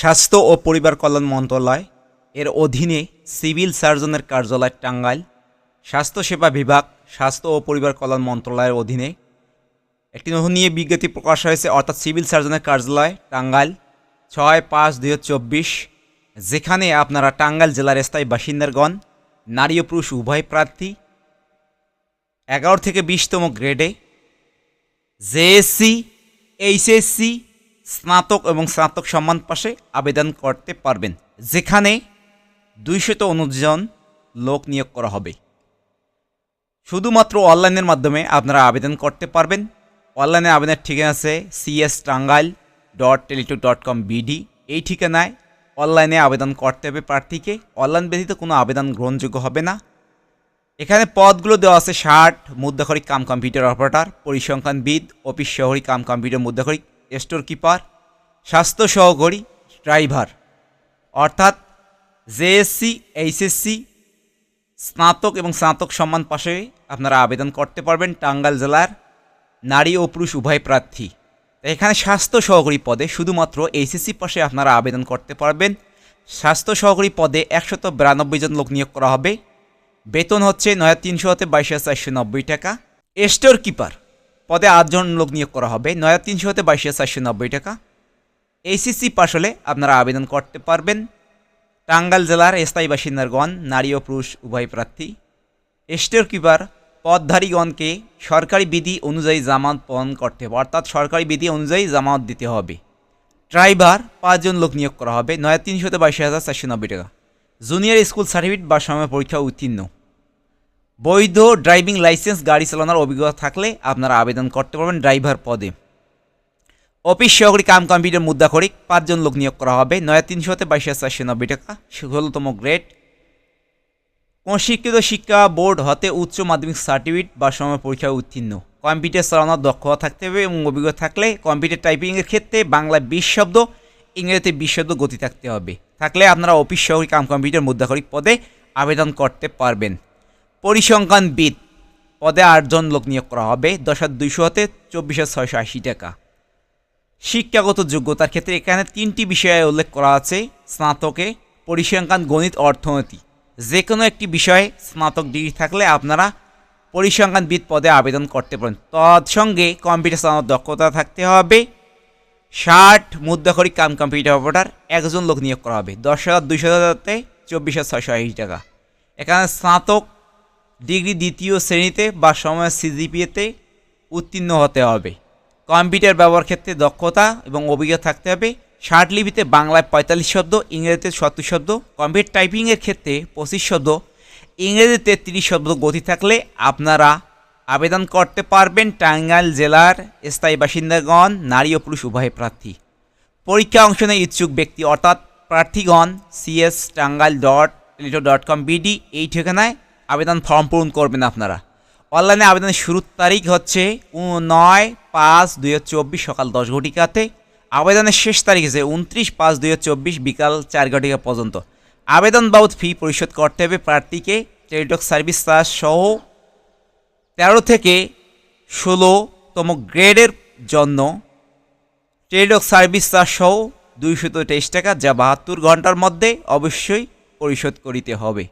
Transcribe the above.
স্বাস্থ্য ও পরিবার কল্যাণ মন্ত্রণালয়, এর অধীনে সিভিল সার্জনের কার্যালয় টাঙ্গাইল স্বাস্থ্যসেবা বিভাগ, স্বাস্থ্য ও পরিবার কল্যাণ মন্ত্রণালয়ের অধীনে একটি নতুন নিয়ে বিজ্ঞপ্তি প্রকাশ হয়েছে, অর্থাৎ সিভিল সার্জনের কার্যালয় টাঙ্গাইল, ছয় পাঁচ দুই চব্বিশ, যেখানে আপনারা টাঙ্গাইল জেলার স্থায়ী বাসিন্দারগণ নারী ও পুরুষ উভয় প্রার্থী, এগারো থেকে বিশতম গ্রেডে জেএসসি এইচএসসি স্নাতক এবং স্নাতক সম্মান পাশে আবেদন করতে পারবেন। যেখানে দুইশত জন লোক নিয়োগ করা হবে। শুধুমাত্র অনলাইনের মাধ্যমে আপনারা আবেদন করতে পারবেন। অনলাইনে আবেদনের ঠিকানা আছে CS Tangail dot Teletalk dot com BD এই ঠিকানায় অনলাইনে আবেদন করতে হবে প্রার্থীকে। অনলাইন ব্যতীত কোনো আবেদন গ্রহণযোগ্য হবে না। এখানে পদগুলো দেওয়া আছে ষাট মুদ্রাখরিক কাম কম্পিউটার অপারেটর, পরিসংখ্যানবিদ, অফিস শহরী কাম কম্পিউটার মুদ্রাখরিক স্টোর কিপার, স্বাস্থ্য সহকারী ড্রাইভার। অর্থাৎ জেএসসি, এইচএসসি, স্নাতক এবং স্নাতক সম্মান পাশে আপনারা আবেদন করতে পারবেন টাঙ্গাইল জেলার নারী ও পুরুষ উভয় প্রার্থী। এখানে স্বাস্থ্য সহকারী পদে শুধুমাত্র এইচএসসি পাশে আপনারা আবেদন করতে পারবেন। স্বাস্থ্য সহকারী পদে একশত বিরানব্বই জন লোক নিয়োগ করা হবে। বেতন হচ্ছে নয় তিনশো হতে বাইশ হাজার চারশো নব্বই টাকা। স্টোর কিপার পদে আটজন লোক নিয়োগ করা হবে। নয় তিনশো হতে বাইশ চারশো নব্বই টাকা। এইচএসসি পাশ হলে আপনারা আবেদন করতে পারবেন। টাঙ্গাইল জেলার স্থায়ী বাসিন্দারগণ নারী ও পুরুষ উভয় প্রার্থী। স্টোর কিপার পদধারীগণকে সরকারি বিধি অনুযায়ী জামানত প্রদান করতে হবে। অর্থাৎ সরকারি বিধি অনুযায়ী জামানত দিতে হবে। ড্রাইভার পাঁচজন লোক নিয়োগ করা হবে। নয় তিনশোতে বাইশ হাজার চারশো নব্বই টাকা। জুনিয়র স্কুল সার্টিফিকেট বা সময় পরীক্ষা উত্তীর্ণ। বৈধ ড্রাইভিং লাইসেন্স গাড়ি চালানোর অভিজ্ঞতা থাকলে আপনারা আবেদন করতে পারবেন ড্রাইভার পদে। অফিস সহকারী কাম কম্পিউটার মুদ্রা খরিক পাঁচজন লোক নিয়োগ করা হবে। নয় তিনশো হতে বাইশ হাজার চারশো নব্বই টাকা ষোলোতম গ্রেড। কোন শিক্ষিত শিক্ষা বোর্ড হতে উচ্চ মাধ্যমিক সার্টিফিকেট বা সময় পরীক্ষায় উত্তীর্ণ। কম্পিউটার চালানোর দক্ষতা থাকতে হবে এবং অভিজ্ঞতা থাকলে কম্পিউটার টাইপিংয়ের ক্ষেত্রে বাংলায় বিশ শব্দ, ইংরেজিতে বিশ শব্দ গতি থাকতে হবে। থাকলে আপনারা অফিস সহকারী কাম কম্পিউটার মুদ্রা মুদ্রাকরিক পদে আবেদন করতে পারবেন। পরিসংখ্যানবিদ পদে আটজন লোক নিয়োগ করা হবে দশ হাজার দুইশো হতে চব্বিশ হাজার ছয়শো আশি টাকা। শিক্ষাগত যোগ্যতার ক্ষেত্রে এখানে তিনটি বিষয়ে উল্লেখ করা আছে, স্নাতকে পরিসংখ্যান, গণিত, অর্থনীতি। যে কোনো একটি বিষয়ে স্নাতক ডিগ্রি থাকলে আপনারা পরিসংখ্যানবিদ পদে আবেদন করতে পারেন। তৎসঙ্গে কম্পিউটার চালানোর দক্ষতা থাকতে হবে, ষাট মুদ্রাখরিক কাম কম্পিউটার অপারেটার, একজন লোক নিয়োগ করা হবে দশ হাজার দুইশো হাজারতে চব্বিশ হাজার ছয়শো আশি টাকা। এখানে স্নাতক ডিগ্রি দ্বিতীয় শ্রেণীতে বা সময় সিজিপিএতে উত্তীর্ণ হতে হবে। কম্পিউটার ব্যবহার ক্ষেত্রে দক্ষতা এবং অভিজ্ঞতা থাকতে হবে। লিপিতে বাংলায় পঁয়তাল্লিশ শব্দ, ইংরেজিতে সত্তর শব্দ, কম্পিউটার টাইপিংয়ের ক্ষেত্রে পঁচিশ শব্দ, ইংরেজিতে তিরিশ শব্দ গতি থাকলে আপনারা আবেদন করতে পারবেন টাঙ্গাইল জেলার স্থায়ী বাসিন্দাগণ, নারী ও পুরুষ উভয় প্রার্থী। পরীক্ষা অংশ নেয় ইচ্ছুক ব্যক্তি অর্থাৎ প্রার্থীগণ CS Tangail dot Teletalk dot com BD এই ঠিকানায় আবেদন ফর্ম পূরণ করবেন আপনারা। অনলাইনে আবেদনের শুরুর তারিখ হচ্ছে নয় পাঁচ দুই চব্বিশ সকাল দশ ঘটিকাতে। আবেদনের শেষ তারিখ আছে উনত্রিশ পাঁচ দুই চব্বিশ বিকাল চার ঘটিকা পর্যন্ত। আবেদন বাবদ ফি পরিশোধ করতে হবে প্রার্থীকে। টেলিটক সার্ভিস চার্জ সহ তেরো থেকে ষোলোতম গ্রেডের জন্য টেলিটক সার্ভিস চার্জ সহ দুইশত তেইশ টাকা যা বাহাত্তর ঘণ্টার মধ্যে অবশ্যই পরিশোধ করিতে হবে।